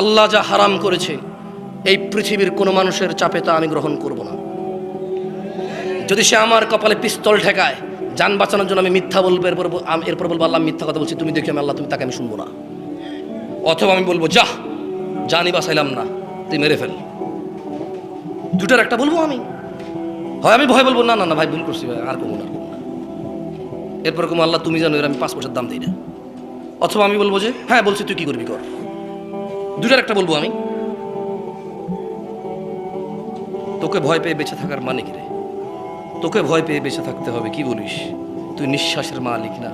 আল্লাহ যা হারাম করেছে, এই পৃথিবীর কোনো মানুষের চাপে তা আমি গ্রহণ করব না। যদি সে আমার কপালে পিস্তল ঠেকায়, যান বাঁচানোর জন্য আমি মিথ্যা বলব, এরপর এরপর বলব আল্লাহ মিথ্যা কথা বলছি, তুমি দেখি আমি আল্লাহ, তুমি তাকে আমি শুনব না। অথবা আমি বলব যা জানি বাঁচাইলাম না, তুই মেরে ফেল। দুটার একটা বলব আমি। হয় আমি ভয় বলব, না না না, ভাই, ভুল করছি, ভাই, আর করব না। এরপর কম আল্লাহ, তুমি জানো এর আমি পাঁচ পয়সার দাম দিই না। অথবা আমি বলব যে হ্যাঁ বলছি, তুই কি করবি কর? দুটার একটা বলব আমি? তোকে ভয় পেয়ে বেঁচে থাকার মানে কি রে? তোকে ভয় পেয়ে বেঁচে থাকতে হবে, কি বলিস? তুই নিঃশ্বাসের মালিক না।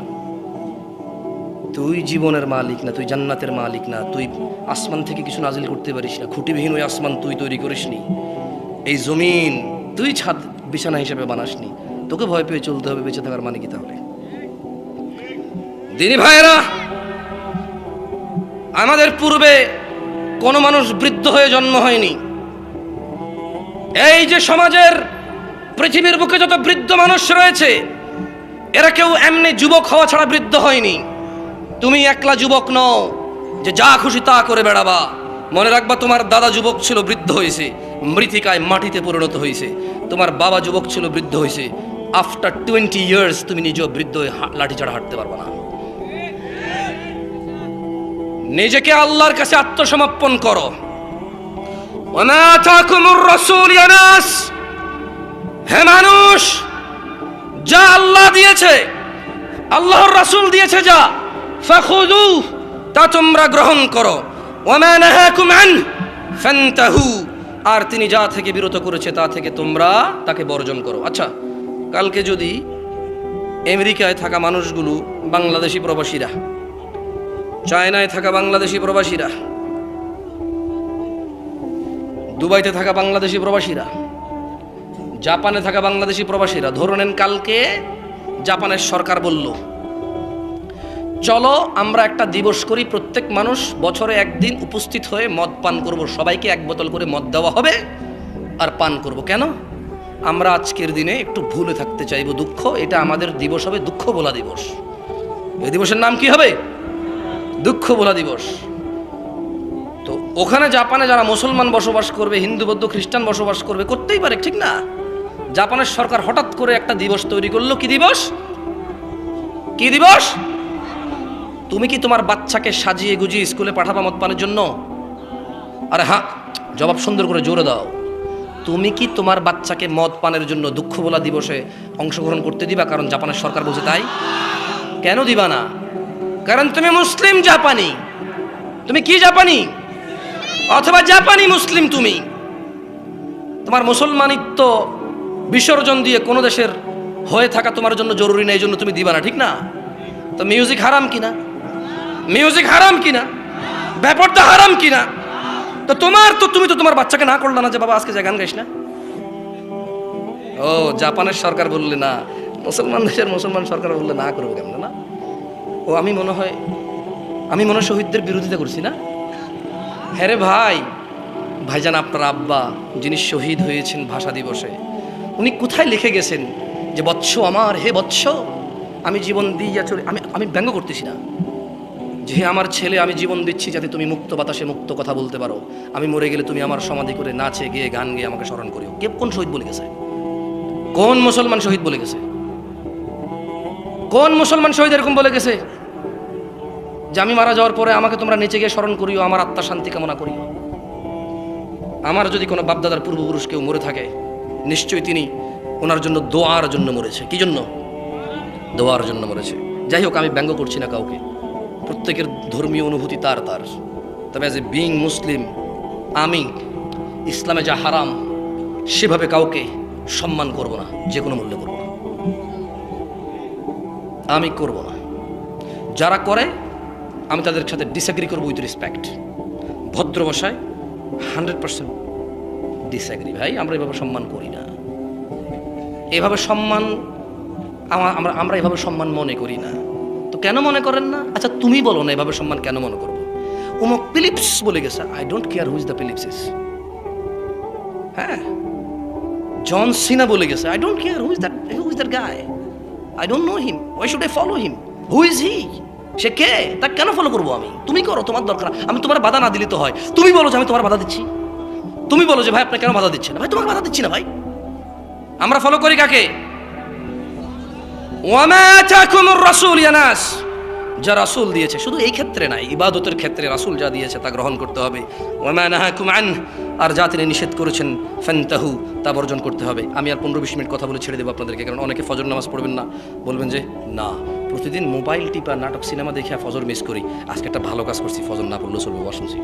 তুই জীবনের মালিক না, তুই জান্নাতের মালিক না, তুই আসমান থেকে কিছু নাজিল করতে পারিস না, খুঁটিবিহীন ওই আসমান তুই তৈরি করিসনি। এই জমিন তুই ছাদ বিছানা হিসেবে বানাসনি। তোকে ভয় পেয়ে চলতে হবে বেঁচে থাকার মানে কি তাহলে? দিনী ভাইয়েরা, আমাদের পূর্বে কোনো মানুষ বৃদ্ধ হয়ে জন্ম হয়নি। এই যে সমাজের পৃথিবীর বুকে যত বৃদ্ধ মানুষ রয়েছে, এরা কেউ এমনি যুবক হওয়া ছাড়া বৃদ্ধ হয়নি। তুমি একলা যুবক নও, যে যা খুশি তা করে বেড়াবা। মনে রাখবা, তোমার দাদা যুবক ছিল বৃদ্ধ হয়েছে মৃত্তিকায় মাটিতে পরিণত হয়েছে তোমার বাবা যুবক ছিল বৃদ্ধ হয়েছে আফটার টোয়েন্টি ইয়ার্স তুমি নিজেও বৃদ্ধ হয়ে লাঠি ছাড়া হাঁটতে পারবে না। নিজেকে আল্লাহর কাছে আত্মসমর্পণ করো। হে মানুষ, যা আল্লাহ দিয়েছে, আল্লাহর রাসূল দিয়েছে যা ফাখুদু তা তোমরা গ্রহণ করো। ফান্তাহু, আর তিনি যা থেকে বিরত করেছে তা থেকে তোমরা তাকে বর্জন করো। আচ্ছা কালকে যদি আমেরিকায় থাকা মানুষগুলো বাংলাদেশি প্রবাসীরা চায়নায় থাকা বাংলাদেশি প্রবাসীরা, দুবাইতে থাকা বাংলাদেশি প্রবাসীরা, জাপানে থাকা বাংলাদেশি প্রবাসীরা, ধরে নেন কালকে জাপানের সরকার বলল, চলো আমরা একটা দিবস করি, প্রত্যেক মানুষ বছরে একদিন উপস্থিত হয়ে মদ পান করব। সবাইকে এক বোতল করে মদ দেওয়া হবে আর পান করব। কেন? আমরা আজকের দিনে একটু ভুলে থাকতে চাইব দুঃখ। এটা আমাদের দিবস হবে দুঃখ বলা দিবস। এই দিবসের নাম কি হবে? দুঃখ বলা দিবস। তো ওখানে জাপানে যারা মুসলমান বসবাস করবে, হিন্দু, বৌদ্ধ, খ্রিস্টান বসবাস করবে, করতেই পারে, ঠিক না? জাপানের সরকার হঠাৎ করে একটা দিবস তৈরি করল, কি দিবস? কি দিবস? তুমি কি তোমার বাচ্চাকে সাজিয়ে গুজিয়ে স্কুলে পাঠাবা মত পানের জন্য? আরে হ্যাঁ জবাব সুন্দর করে জোরে দাও। তুমি কি তোমার বাচ্চাকে মদ পানের জন্য দুঃখ বলা দিবসে অংশগ্রহণ করতে দিবা? কারণ জাপানের সরকার বলছে তাই। কেন দিবা না? কারণ তুমি মুসলিম জাপানি। তুমি কি জাপানি? অথবা জাপানি মুসলিম তুমি। তোমার মুসলমানিত্ব বিসর্জন দিয়ে কোনো দেশের হয়ে থাকা তোমার জন্য জরুরি না, এই জন্য তুমি দিবা না, ঠিক না? তো মিউজিক হারাম কিনা? মিউজিক হারাম কিনা? ব্যাপারটা হারাম কিনা? তো তোমার তো, তুমি তো তোমার বাচ্চাকে না করলে না যে বাবা আজকে যে গান না? ও, জাপানের সরকার বললে না, মুসলমান দেশের মুসলমান সরকার বললে না করব কেমন না? ও আমি মনে হয়, আমি মনে শহীদদের বিরোধিতা করছি না? হ্যাঁ রে ভাই। ভাইজান আপনার আব্বা, যিনি শহীদ হয়েছেন ভাষা দিবসে, উনি কোথায় লিখে গেছেন যে, বৎস আমার, হে বৎস, আমি জীবন দিয়া চলে আমি আমি ব্যঙ্গ করতেছি না। যে আমার ছেলে, আমি জীবন দিচ্ছি যাতে তুমি মুক্ত বাতাসে মুক্ত কথা বলতে পারো। আমি মরে গেলে তুমি আমার সমাধি করে নাচে, গিয়ে, গান গিয়ে আমাকে স্মরণ করিও। কে কোন শহীদ বলে গেছে? কোন মুসলমান শহীদ বলে গেছে? কোন মুসলমান শহীদ এরকম বলে গেছে? যে আমি মারা যাওয়ার পরে আমাকে তোমরা নিচে গিয়ে স্মরণ করিও, আমার আত্মা শান্তি কামনা করিও। আমার যদি কোনো বাপদাদার পূর্বপুরুষ কেউ মরে থাকে, নিশ্চয়ই তিনি ওনার জন্য দোয়ার জন্য মরেছে। কি জন্য? দোয়ার জন্য মরেছে। যাই হোক, আমি ব্যঙ্গ করছি না কাউকে। প্রত্যেকের ধর্মীয় অনুভূতি তার তার। তবে অ্যাজ এ বিং মুসলিম আমি ইসলামে যা হারাম, সেভাবে কাউকে সম্মান করব না, যে কোনো মূল্যে করব না। আমি করব না। যারা করে আমি তাদের সাথে ডিসএগ্রি করব উইথ রেসপেক্ট ভদ্র ভাষায় হান্ড্রেড পার্সেন্ট ডিসএগ্রি ভাই, আমরা এভাবে সম্মান করি না। এভাবে সম্মান আমরা আমরা এভাবে সম্মান মনে করি না। তো কেন মনে করেন না? আচ্ছা তুমি বলো না এভাবে সম্মান কেন মনে করব? উমক ফিলিপস বলে গেছে I don't care who's the Phillips is হ্যাঁ? জন সিনা বলে গেছে I don't care who's that who is that guy I don't know him why should I follow him who is he সে কে? তা কেন follow করব আমি? তুমি করো, তোমার দরকার। আমি তোমার বাধা না দিলে তো হয়। তুমি বলো যে আমি তোমার বাধা দিচ্ছি। তুমি বলো যে ভাই, আপনি কেন বাধা দিচ্ছেন ভাই, তোমাকে বাধা দিচ্ছি না ভাই। আমরা ফলো করি কাকে? যা রাসূল দিয়েছে। শুধু এই ক্ষেত্রে নাই ইবাদতের ক্ষেত্রে রাসূল যা দিয়েছে তা গ্রহণ করতে হবে। ওয়ামা নাহাকুম আন। আর যা তিনি নিষেধ করেছেন, ফান্তাহু, তা বর্জন করতে হবে। আমি আর পনেরো বিশ মিনিট কথা বলে ছেড়ে দেবো আপনাদেরকে, কারণ অনেকে ফজর নামাজ পড়বেন না। বলবেন যে, না। প্রতিদিন মোবাইল টিপা নাটক সিনেমা দেখে আর ফজর মিস করি আজকে একটা ভালো কাজ করছি ফজর না পড়লেও চলবে বসুনছি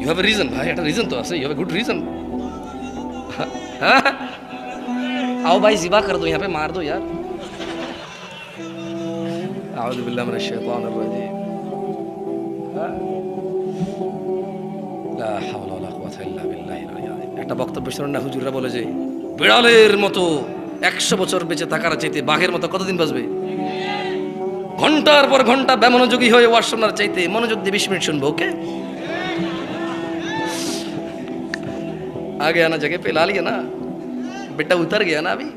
ইউ হ্যাভ এ রিজন ভাই একটা রিজন তো আছে you have a good reason आओ भाई जिबा कर दो यहाँ पे मार दो यार आउज़ बिल्लाह मिनश शैतानिर रजीम লা হাওলা ওয়ালা কুওয়াতা ইল্লা বিল্লাহিল আলিয়্যিল আযীম। একটা বক্তব্য শুনুন না হুজুররা বলে যে বিড়ালের মতো একশো বছর বেঁচে থাকার চাইতে বাঘের মতো কতদিন বাঁচবে ঘন্টার পর ঘন্টা বেমনোযোগী হয়ে ওয়াজ শোনার চাইতে মনোযোগ দিয়ে বিশ মিনিট শুনবো ওকে आगे आना जगह पे ला लिया ना बेटा उतर गया ना अभी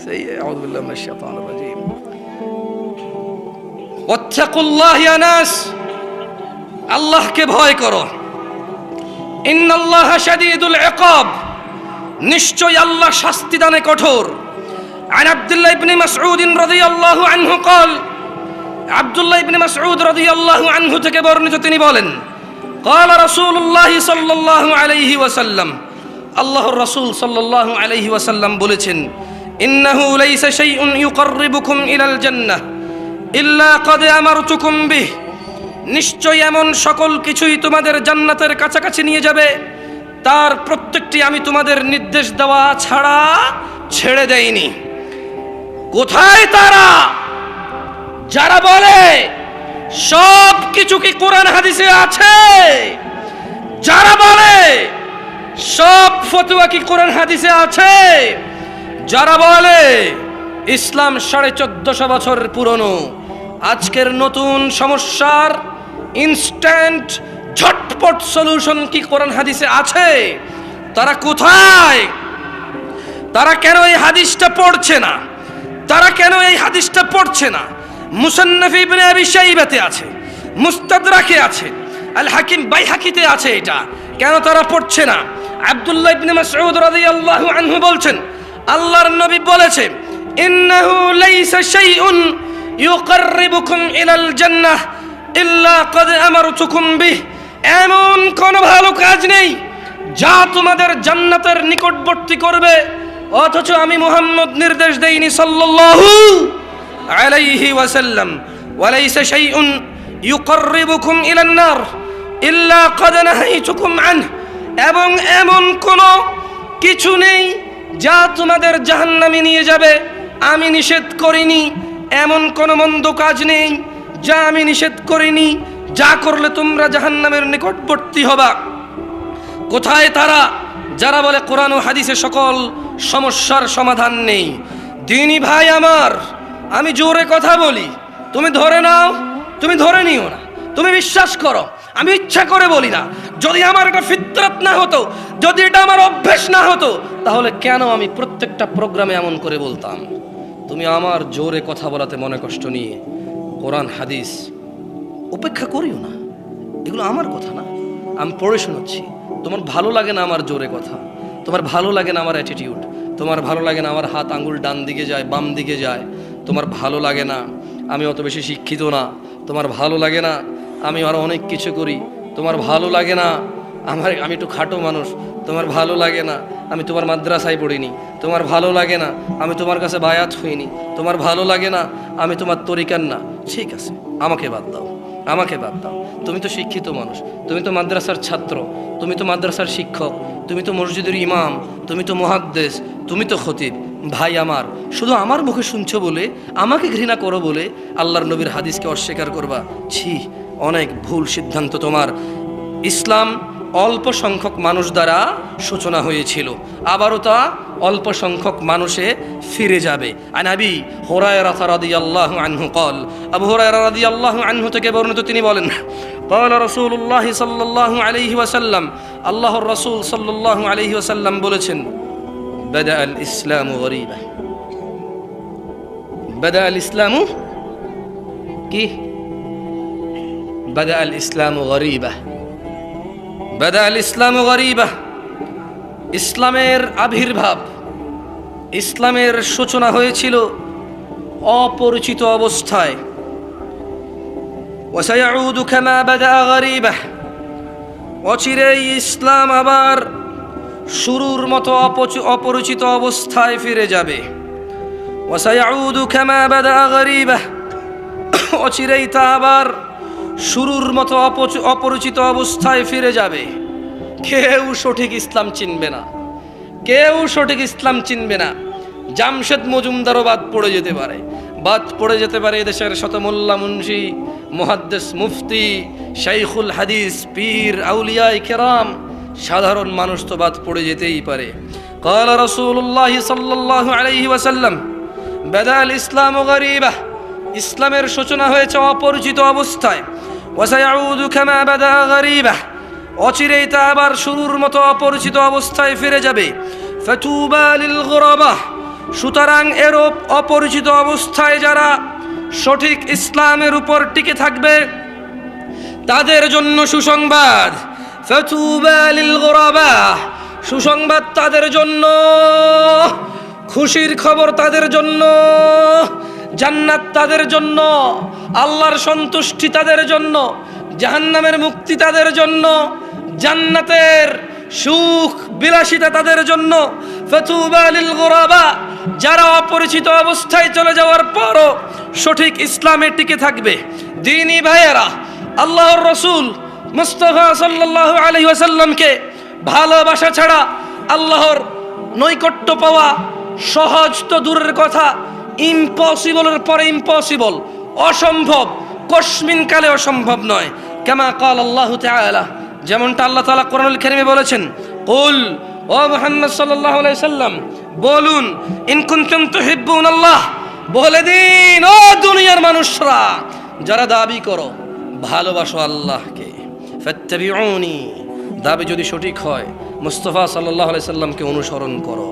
सही है अऊज़ु बिल्लाहि मिनश शैतानिर रजीम ওয়াত্তাকুল্লাহ ইয়া নাস আল্লাহকে ভয় করো ইন্নাল্লাহ শাদীদুল ইকাব নিশ্চয় আল্লাহ শাস্তি দানে কঠোর عن عبد الله بن مسعود رضي الله عنه قال আব্দুল্লাহ ইবনে মাসউদ রাদিয়াল্লাহু আনহু থেকে বর্ণিত তিনি বলেন قال رسول الله صلى الله عليه وسلم আল্লাহর রাসূল সাল্লাল্লাহু আলাইহি ওয়াসাল্লাম বলেছেন ইন্নাহু লাইসা শাইউন ইউকাররিবুকুম ইলাল জান্নাহ ইল্লা কদ আমারতুকুম বিহ নিশ্চয় এমন সকল কিছুই তোমাদের জান্নাতের কাছাকাছি নিয়ে যাবে তার প্রত্যেকটি আমি তোমাদের নির্দেশ দেওয়া ছাড়া ছেড়ে দেইনি। কোথায় তারা? যারা বলে, সব কিছু কি কোরআন হাদিসে আছে? যারা বলে, সব ফতুয়া কি কোরআন হাদিসে আছে? যারা বলে, ইসলাম সাড়ে চোদ্দশো বছর পুরনো, আজকের নতুন সমস্যার ইনস্ট্যান্ট ঝটপট সলিউশন কি কোরআন হাদিসে আছে? তারা কোথায়? তারা কেন এই হাদিসটা পড়ছে না? তারা কেন এই হাদিসটা পড়ছে না? মুসান্নফ ইবনে আবি শাইবাতে আছে, মুস্তাদরাকে আছে আল হাকিম বাইহাকিতে আছে এটা। কেন তারা পড়ছে না? আব্দুল্লাহ ইবনে মাসউদ রাদিয়াল্লাহু আনহু বলছেন, আল্লাহর নবী বলেছে, ইন্নাহু লাইসা শাইউন ইউকাররিবুকুম ইলাল জান্নাহ ইল্লা কদ আমারতুকুম বিহ। এমন কোন ভালো কাজ নেই যা তোমাদের জান্নাতের নিকটবর্তী করবে। অথচ আমি মুহাম্মদ নির্দেশ দেইনি সাল্লাল্লাহু আলাইহি ওয়াসাল্লাম। ওয়ালাইসা শাইউন ইউকাররিবুকুম ইলান নার ইল্লা ক্বাদ নাহাইতুকুম আনহ। এবং এমন কোন কিছু নেই যা তোমাদের জাহান্নামে নিয়ে যাবে। আমি নিষেধ করিনি, এমন কোন মন্দ কাজ নেই যা আমি নিষেধ করিনি। যা করলে তোমরা জাহান্নামের নিকটবর্তী হবা। কোথায় তারা? যারা বলে কোরআন ও হাদিসে সকল সমস্যার সমাধান নেই। দিনই ভাই আমার, আমি জোরে কথা বলি। তুমি ধরে নাও, তুমি ধরে নিও না। তুমি বিশ্বাস করো, আমি ইচ্ছা করে বলি না। যদি আমার এটা ফিতরত না হতো, যদি এটা আমার অভ্যেস না হতো, তাহলে কেন আমি প্রত্যেকটা প্রোগ্রামে এমন করে বলতাম? তুমি আমার জোরে কথা বলাতে মনে কষ্ট নিয়ে কোরআন, হাদিস উপেক্ষা করিও না। এগুলো আমার কথা না। আমি পড়ে শোনাচ্ছি। তোমার ভালো লাগে না আমার জোরে কথা। তোমার ভালো লাগে না আমার অ্যাটিটিউড তোমার ভালো লাগে না আমার হাত আঙুল ডান দিকে যায়, বাম দিকে যায়। তোমার ভালো লাগে না, আমি অত বেশি শিক্ষিত না। তোমার ভালো লাগে না, আমি আরও অনেক কিছু করি। তোমার ভালো লাগে না, আমার, আমি একটু খাটো মানুষ। তোমার ভালো লাগে না, আমি তোমার মাদ্রাসায় পড়িনি। তোমার ভালো লাগে না, আমি তোমার কাছে বায়াত হইনি। তোমার ভালো লাগে না, আমি তোমার তরিকার না। ঠিক আছে, আমাকে বাদ দাও। আমাকে বাদ দাও। তুমি তো শিক্ষিত মানুষ, তুমি তো মাদ্রাসার ছাত্র, তুমি তো মাদ্রাসার শিক্ষক, তুমি তো মসজিদের ইমাম, তুমি তো মহাদ্দেশ তুমি তো খতিব। ভাই আমার, শুধু আমার মুখে শুনছো বলে, আমাকে ঘৃণা করো বলে আল্লাহর নবীর হাদিসকে অস্বীকার করবা? ছি, অনেক ভুল সিদ্ধান্ত তোমার। ইসলাম অল্প সংখ্যক মানুষ দ্বারা সূচনা হয়েছিল। আবারও তা অল্প সংখ্যক মানুষে ফিরে যাবে। আনাবি হোরায় রাথা রাদি আল্লাহ আনহু কল আবু হোরায় রাদি আল্লাহ আনহু থেকে বর্ণিত তিনি বলেন কল রসুল্লাহ সাল্লাহ আলহি ওয়াসাল্লাম। আল্লাহর রসুল সাল্লাহ আলহি ওয়াসাল্লাম বলেছেন, বেদা আল ইসলাম গরিবা। বেদা আল ইসলাম কি? বেদা আল ইসলাম গরিবা। বেদাল ইসলাম গরিবাহ ইসলামের আবির্ভাব। ইসলামের সূচনা হয়েছিল অপরিচিত অবস্থায়। অচিরেই ইসলাম আবার শুরুর মতো অপরিচিত অবস্থায় ফিরে যাবে। অচিরেই তা আবার শুরুর মতো অপচ- অপরিচিত অবস্থায় ফিরে যাবে কেউ সঠিক ইসলাম চিনবে না কেউ সঠিক ইসলাম চিনবে না জামশেদ মজুমদারও বাদ পড়ে যেতে পারে বাদ পড়ে যেতে পারে এদেশের শতমোল্লা মুন্সি মুহাদ্দেস মুফতি শাইখুল হাদিস পীর আউলিয়াই কেরাম সাধারণ মানুষ তো বাদ পড়ে যেতেই পারে قال رسول الله صلى الله عليه وسلم بدا الإسلام غريبة ইসলামের সূচনা হয়েছে অপরিচিত অবস্থায় ওয়াসায়াউদু কামা বাদা গরিবা অচিরেই তা আবার শুরুর মতো অপরিচিত অবস্থায় ফিরে যাবে। ফাতুবা লিল গুরাবা সুতরাং এরূপ অপরিচিত অবস্থায় যারা সঠিক ইসলামের উপর টিকে থাকবে, তাদের জন্য সুসংবাদ। সুসংবাদ তাদের জন্য, খুশির খবর তাদের জন্য, জান্নাত তাদের জন্য আল্লাহর সন্তুষ্টি তাদের জন্য, জাহান্নামের মুক্তি তাদের জন্য, জান্নাতের সুখ বিলাসিতা তাদের জন্য। যারা অপরিচিত অবস্থায় চলে যাওয়ার পরও সঠিক ইসলামে টিকে থাকবে। দিনী ভাইয়েরা, আল্লাহর রসুল মুস্তফা সাল্লাল্লাহু আলাইহি ওয়াসাল্লামকে ভালোবাসা ছাড়া আল্লাহর নৈকট্য পাওয়া সহজ তো দূরের কথা ইম্পসিবলের পরে ইম্পসিবল অসম্ভব কসমিন কালে অসম্ভব নয়। কেমা কাল আল্লাহ যেমনটা আল্লাহ তাআলা কোরআনুল কারীমে বলেছেন, কুল, ও মুহাম্মদ সাল্লাম, বলুন, ইন কুনতুম তুহিব্বুন আল্লাহ, বলে দিন, ও দুনিয়ার মানুষরা, যারা দাবি করো, ভালোবাসো আল্লাহকে, ফাত্তাবিউনি, দাবি যদি সঠিক হয়, মুস্তফা সাল্লাহ সাল্লামকে অনুসরণ করো,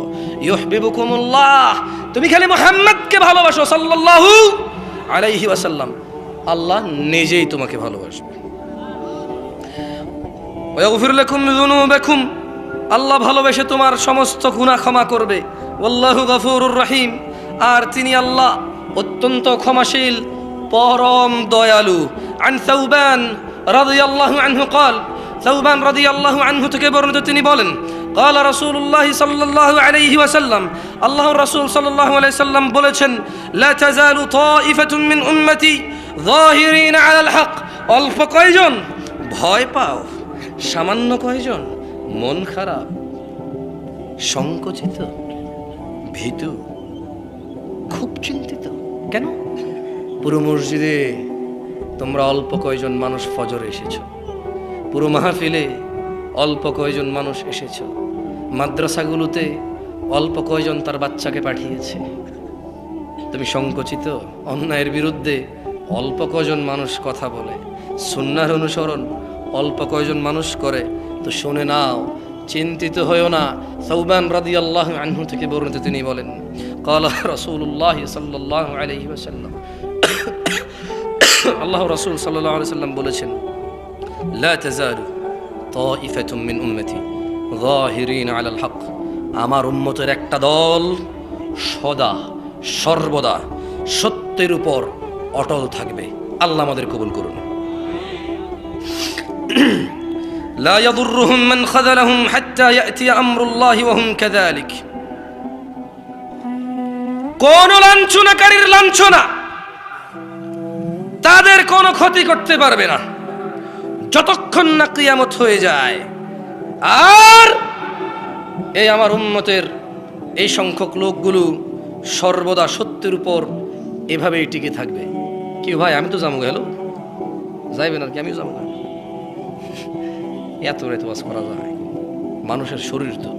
ইউহবিবুকুমুল্লাহ, তুমি খালি মুহাম্মদকে ভালোবাসো সাল্লাল্লাহু আলাইহি ওয়াসাল্লাম আল্লাহ নিজেই তোমাকে ভালোবাসবে ওয়াগফির লাকুম যুনুবাকুম আল্লাহ ভালোবেসে তোমার সমস্ত গুনাহ ক্ষমা করবে ওয়াল্লাহু গফুরুর রহিম আর তিনি আল্লাহ অত্যন্ত ক্ষমাশীল পরম দয়ালু আন সাউবান রাদিয়াল্লাহু আনহু قال সাউবান রাদিয়াল্লাহু আনহু থেকে বর্ণিত তিনি বলেন قال رسول الله صلى الله عليه وسلم الله الرسول صلى الله عليه وسلم বলেছেন لا تزال طائفة من أمتي ظاهرين على الحق অল্প কয়জন ভয় পাও সামান্য কয়জন মন খারাপ সংকুচিত ভীতু খুব চিন্তিত কেন পুরো মসজিদে তোমরা অল্প কয়জন মানুষ ফজর এসেছ পুরো মাহফিলে অল্প কয়জন মানুষ এসেছ মাদ্রাসাগুলোতে অল্প কয়জন তার বাচ্চাকে পাঠিয়েছে? তুমি সংকুচিত? অন্যায়ের বিরুদ্ধে অল্প কয়জন মানুষ কথা বলে। সুন্নার অনুসরণ অল্প কয়জন মানুষ করে। তো শুনে নাও, চিন্তিত হয়েও না। সৌবান রাদি আল্লাহ আনহু থেকে বর্ণিত তিনি বলেন, কালা রসুল্লাহ সাল্লাহ আলহি ওসাল্লাম আল্লাহ রসুল সাল্লাহ আলি সাল্লাম বলেছেন, লা তাজালু তাইফাতুম মিন উম্মতি। যাহিরিন আলাল হক আমার উম্মতের একটা দল সদা সর্বদা সত্যের উপর অটল থাকবে আল্লাহ আমাদের কবুল করুন لا يضرهم من خذلهم حتى يأتي أمر الله وهم كذلك কোন লাঞ্ছনাকারীর লাঞ্ছনা তাদের কোনো ক্ষতি করতে পারবে না যতক্ষণ না কিয়ামত হয়ে যায় আর এই আমার উন্মতের এই সংখ্যক লোকগুলো সর্বদা সত্যের উপর এভাবেই টিকে থাকবে। কি ভাই, আমি তো যাব গেল যাইবেন আর কি, আমিও যাব এত রেত বাস করা যায়। মানুষের শরীর তো।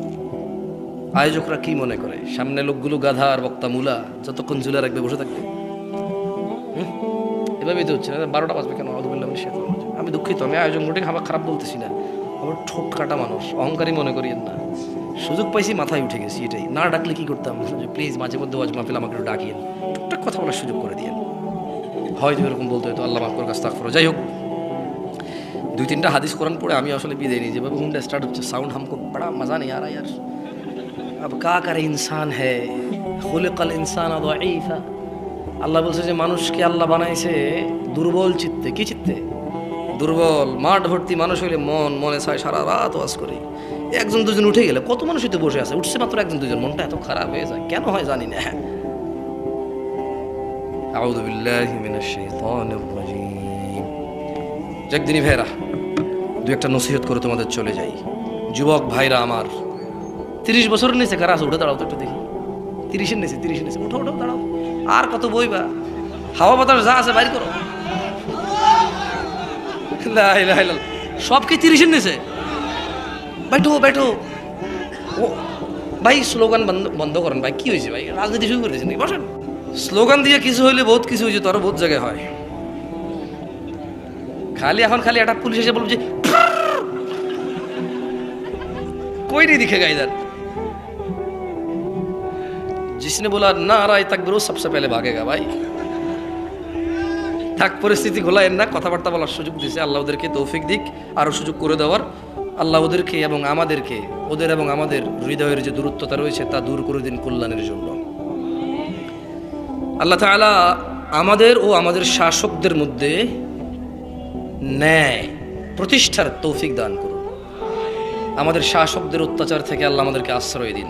আয়োজকরা কি মনে করে? সামনে লোকগুলো গাধা আর বক্তা মুলা, যতক্ষণ ঝুলে রাখবে বসে থাকবে? এভাবেই তো হচ্ছে, না, বারোটা বাজবে কেন? আমি দুঃখিত, আমি আয়োজন মোটে খাবার খারাপ বলতেছি না। আমার ঠোঁট কাটা মানুষ, অহংকারী মনে করিয়েন না। সুযোগ পাইছি মাথায় উঠে গেছি এটাই। না ডাকলে কি করতাম? প্লিজ মাঝে মধ্যে ওয়াজ মাহফিল আমাকে একটু ডাকিয়েন। টুকটাক কথা বলার সুযোগ করে দিয়েন। হয়তো এরকম বলতে হয়তো আল্লাহ মাফর কাছ তাক যাই হোক, দুই তিনটা হাদিস কোরআন পড়ে আমি আসলে বিদায় নিই। যেভাবে হুন্ডা স্টার্ট হচ্ছে সাউন্ড হামকো বড়া মজা নেই আর ইয়ার আব কা করে ইনসান হ্যায় কাল ইনসান আদঈফা আল্লাহ বলছে যে, মানুষকে আল্লাহ বানাইছে দুর্বল চিত্তে। কি চিত্তে? দুর্বল, মাঠ ভর্তি মানুষ হইলে মন, মনে চায় সারা রাত ওয়াজ করে। একজন দুজন উঠে গেলে কত মানুষই তো বসে আছে? উঠছে মাত্র একজন দুজন, মনটা এত খারাপ হয়ে যায়, কেন হয় জানি না। দিনী ভাইরা দু একটা নসিহত করে তোমাদের চলে যাই। যুবক ভাইরা আমার, তিরিশ বছরের নিচে কারা আছে? উঠে দাঁড়াও তো একটু দেখি। তিরিশের নিচে তিরিশের নিচে, উঠো উঠো, দাঁড়াও। আর কত বইবা? হাওয়া বাতাস যা আছে বাইর করো। লা ইলাহা ইল্লাল্লাহ। সব কি তিরিশের নিচে बैठो बैठो ও ভাই স্লোগান বন্ধ বন্ধ করেন ভাই কি হয়েছে ভাই রাজনীতি শুরু করে দিয়েছেন নাকি? বসেন স্লোগান দিয়ে কিছু হইলে বহুত কিছু হয়েছে তো আরো বহুত জায়গায় হয় খালি এখন খালি একটা পুলিশ এসে বলবে যে कोई नहीं दिखेगा इधर जिसने बोला ना राय तकबीर वो सबसे पहले भागेगा भाई থাক, পরিস্থিতি ঘোলায়েন না, কথাবার্তা বলার সুযোগ দিয়েছে আল্লাহ ওদেরকে তৌফিক দিক আরও সুযোগ করে দেওয়ার। আল্লাহ ওদেরকে এবং আমাদেরকে, ওদের এবং আমাদের হৃদয়ের যে দূরত্বতা রয়েছে, তা দূর করে দিন কল্যাণের জন্য। আল্লাহ তাআলা আমাদের ও আমাদের শাসকদের মধ্যে ন্যায়, প্রতিষ্ঠার তৌফিক দান করুন। আমাদের শাসকদের অত্যাচার থেকে আল্লাহ আমাদেরকে আশ্রয় দিন।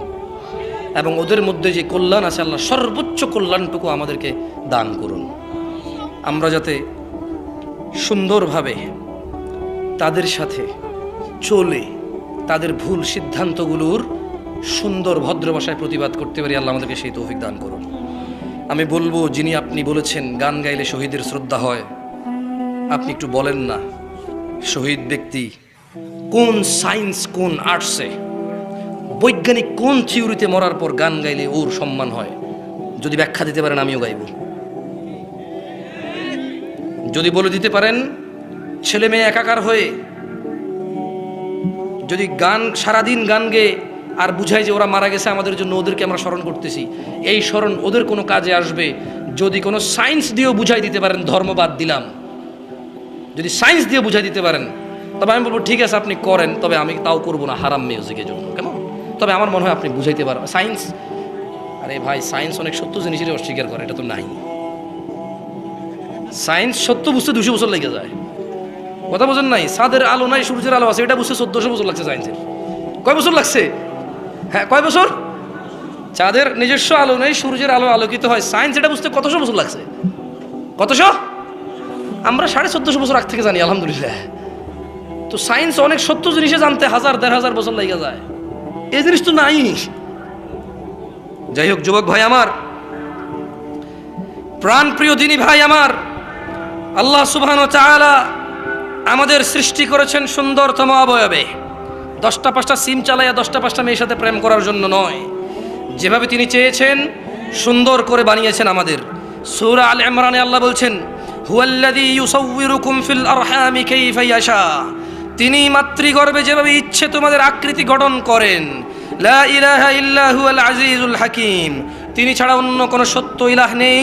এবং ওদের মধ্যে যে কল্যাণ আছে, আল্লাহ সর্বোচ্চ কল্যাণটুকু আমাদেরকে দান করুন। আমরা যাতে সুন্দরভাবে তাদের সাথে চলে, তাদের ভুল সিদ্ধান্তগুলোর সুন্দর ভদ্র ভাষায় প্রতিবাদ করতে পারি, আল্লাহ আমাদেরকে সেই তৌফিক দান করুন। আমি বলব, যিনি আপনি বলেছেন, গান গাইলে শহীদের শ্রদ্ধা হয়, আপনি একটু বলেন না, শহীদ ব্যক্তি কোন সায়েন্স, কোন আর্টসে, বৈজ্ঞানিক কোন থিওরিতে মরার পর গান গাইলে ওর সম্মান হয়? যদি ব্যাখ্যা দিতে পারেন, আমিও গাইব। যদি বলে দিতে পারেন, ছেলে মেয়ে একাকার হয়ে যদি গান, সারাদিন গান গেয়ে আর বুঝাই যে ওরা মারা গেছে, আমাদের জন্য ওদেরকে আমরা স্মরণ করতেছি। এই স্মরণ ওদের কোনো কাজে আসবে। যদি কোনো সায়েন্স দিয়েও বুঝাই দিতে পারেন ধর্মবাদ দিলাম। যদি সায়েন্স দিয়ে বুঝাই দিতে পারেন, তবে আমি বলব, ঠিক আছে, আপনি করেন, তবে আমি তাও করব না, হারাম মিউজিকের জন্য। কেমন? তবে আমার মনে হয় আপনি বুঝাইতে পারবেন। সায়েন্স, আরে ভাই, সায়েন্স অনেক সত্য জিনিসেরই অস্বীকার করে, এটা তো নাই। সায়েন্স সত্য বুঝতে দুশো বছর লেগে যায়। কথা বোঝেন নাই? সাদের আলো নাই, সূর্যের আলো আছে, এটা বুঝতে চোদ্দশো বছর লাগছে সায়েন্সের। কয় বছর লাগছে? হ্যাঁ কয় বছর? চাঁদের নিজস্ব আলো নেই, সূর্যের আলো আলোকিত হয়। সায়েন্স এটা বুঝতে কতশো বছর লাগছে? কতশো? আমরা সাড়ে চোদ্দশো বছর আগ থেকে জানি, আলহামদুলিল্লাহ। তো সায়েন্স অনেক সত্য জিনিসে জানতে হাজার, দেড় হাজার বছর লেগে যায়। এই জিনিস তো নাই। যাই হোক, যুবক ভাই আমার প্রাণ প্রিয় দিনী ভাই আমার আল্লাহ সুবহান আমাদের সৃষ্টি করেছেন সুন্দরতম অবয়বে। দশটা পাঁচটা সিম চালাইয়া দশটা পাঁচটা মেয়ের সাথে প্রেম করার জন্য নয়। যেভাবে তিনি চেয়েছেন, সুন্দর করে বানিয়েছেন আমাদের। সূরা আল ইমরানে আল্লাহ বলছেন তিনি মাতৃগর্ভে যেভাবে ইচ্ছে তোমাদের আকৃতি গঠন করেন, লা ইলাহা ইল্লা হুয়াল আজিজুল হাকিম। তিনি ছাড়া অন্য কোনো সত্য ইলাহ নেই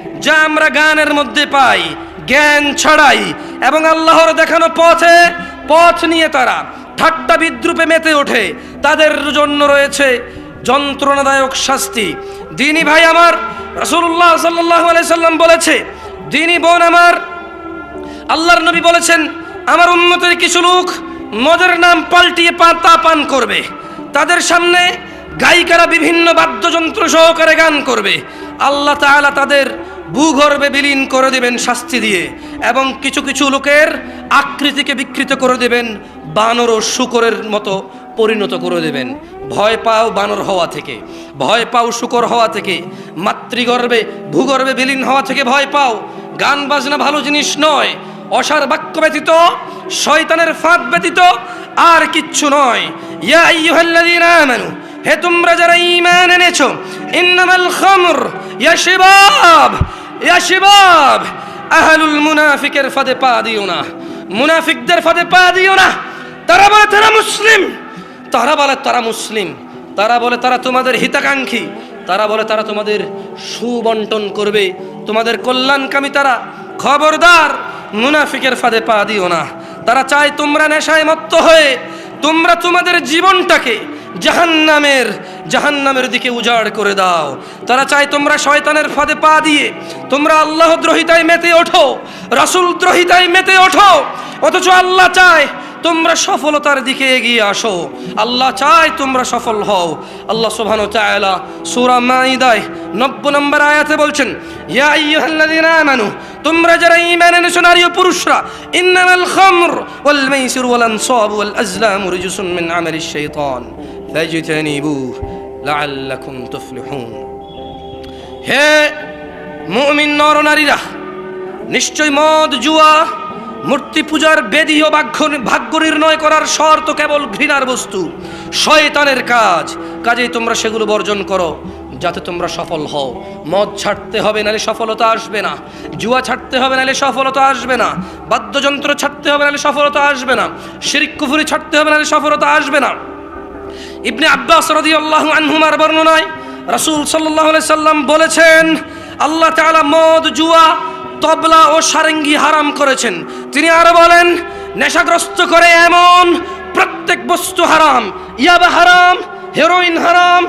যা আমরা গানের মধ্যে পাই, জ্ঞান ছড়াই, এবং আল্লাহর দেখানো পথে পথ নিয়ে তারা ঠাট্টা বিদ্রুপে মেতে ওঠে। তাদের জন্য রয়েছে যন্ত্রণাদায়ক শাস্তি। দিনী ভাই আমার রসুল্লাহ সাল্লাহ সাল্লাম বলেছে, দিনী বোন আমার, আল্লাহর নবী বলেছেন, আমার উন্নতের কিছু লোক মদের নাম পাল্টিয়ে পাতা পান করবে। তাদের সামনে গায়িকারা বিভিন্ন বাদ্যযন্ত্র সহকারে গান করবে। আল্লাহ তাআলা তাদের ভূগর্ভে বিলীন করে দেবেন শাস্তি দিয়ে এবং কিছু কিছু লোকের আকৃতিকে বিকৃত করে দেবেন, বানর ও শুকরের মতো পরিণত করে দেবেন। ভয় পাও বানর হওয়া থেকে, ভয় পাও শুকর হওয়া থেকে, মাতৃগর্ভে, ভূগর্ভে বিলীন হওয়া থেকে ভয় পাও। গান বাজনা ভালো জিনিস নয়, অসার বাক্য ব্যতীত, শয়তানের ফাঁদ ব্যতীত আর কিচ্ছু নয়। ইয়া হে তোমরা যারা ঈমান এনেছো, ইন্নামাল খামর, ইয়া শিবাব ইয়া শিবাব, আহলুল মুনাফিকের ফাঁদে পা দিও না। মুনাফিকদের ফাঁদে পা দিও না। তারা বলে, তারা মুসলিম। তারা বলে, তারা মুসলিম। তারা বলে, তারা তোমাদের হিতাকাঙ্ক্ষী। তারা বলে, তারা তোমাদের সুবন্টন করবে। তোমাদের কল্যাণকামী তারা। খবরদার, মুনাফিকের ফাঁদে পা দিও না। তারা চায় তোমরা নেশায় মত্ত হয়ে, তোমরা তোমাদের জীবনটাকে জাহান্নামের জাহান্নামের দিকে উজাড় করে দাও। তারা চায় তোমরা শয়তানের ফাঁদে পা দিয়ে, তোমরা আল্লাহ দ্রোহিতায় মেতে ওঠো, রাসূল দ্রোহিতায় মেতে ওঠো, অথচ আল্লাহ চায় তোমরা সফলতার দিকে এগিয়ে আসো। আল্লাহ চায় তোমরা সফল হও। আল্লাহ সুবহানাহু ওয়া তাআলা সূরা মাইদায় 90 নম্বর আয়াতে বলছেন, ইয়া তোমরা যারা ঈমান এনেছো, নারী ও পুরুষরা, ইন্নামাল খামর ওয়াল মাইসির ওয়াল আনসাব ওয়াল আজলাম রিজসুন মিন আমালিশ শাইতান। ফাজতানিবু লাআল্লাকুম তুফলিহুন হে মুমিন নর নারীরা, নিশ্চয় মদ, জুয়া, মূর্তি পূজার বেদী ও ভাগ্য নির্ণয় করার শর্ত কেবল ঘৃণার বস্তু। শয়তানের কাজ। কাজেই তোমরা সেগুলো বর্জন করো, যাতে তোমরা সফল হও। মদ ছাড়তে হবে নাহলে সফলতা আসবে না। জুয়া ছাড়তে হবে নাহলে সফলতা আসবে না। বাদ্যযন্ত্র ছাড়তে হবে নাহলে সফলতা আসবে না। শিরিক কুফুরি ছাড়তে হবে নাহলে সফলতা আসবে না। ইবনে আব্বাস রাদিয়াল্লাহু আনহুমার বর্ণনায় রাসূল আলাইহি সাল্লাম বলেছেন, আল্লাহ তাআলা মদ, জুয়া, তবলা ও সারেঙ্গি হারাম করেছেন। তিনি আরও বলেন, নেশাগ্রস্ত করে এমন প্রত্যেক বস্তু হারাম। ইয়াবা হারাম, হেরোইন হারাম,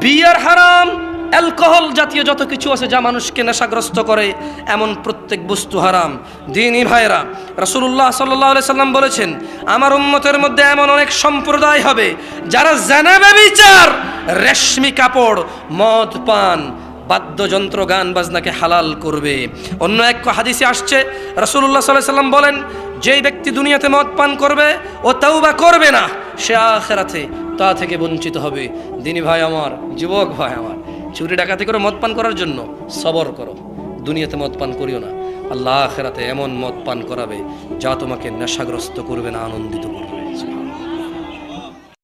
বিয়ার হারাম অ্যালকোহল জাতীয় যত কিছু আছে যা মানুষকে নেশাগ্রস্ত করে, এমন প্রত্যেক বস্তু হারাম। দিনই ভাইরা রাসূলুল্লাহ সাল্লাল্লাহু আলাইহি সাল্লাম বলেছেন, আমার উম্মতের মধ্যে এমন অনেক সম্প্রদায় হবে যারা জানাবে বিচার, রেশমি কাপড়, মদ, পান, বাদ্যযন্ত্র, গান বাজনাকে হালাল করবে। অন্য এক হাদিসে আসছে, রাসূলুল্লাহ সাল্লাল্লাহু আলাইহি সাল্লাম বলেন, যেই ব্যক্তি দুনিয়াতে মদ পান করবে, ও তাওবা করবে না, সে আখেরাতে তা থেকে বঞ্চিত হবে। দিনী ভাই আমার, যুবক ভাই আমার চুরি ডাকাতি করে, মদ পান করার জন্য। সবর করো। দুনিয়াতে মদ পান করিও না। আল্লাহ আখেরাতে এমন মদ পান করাবে যা তোমাকে নেশাগ্রস্ত করবে না, আনন্দিত করবে।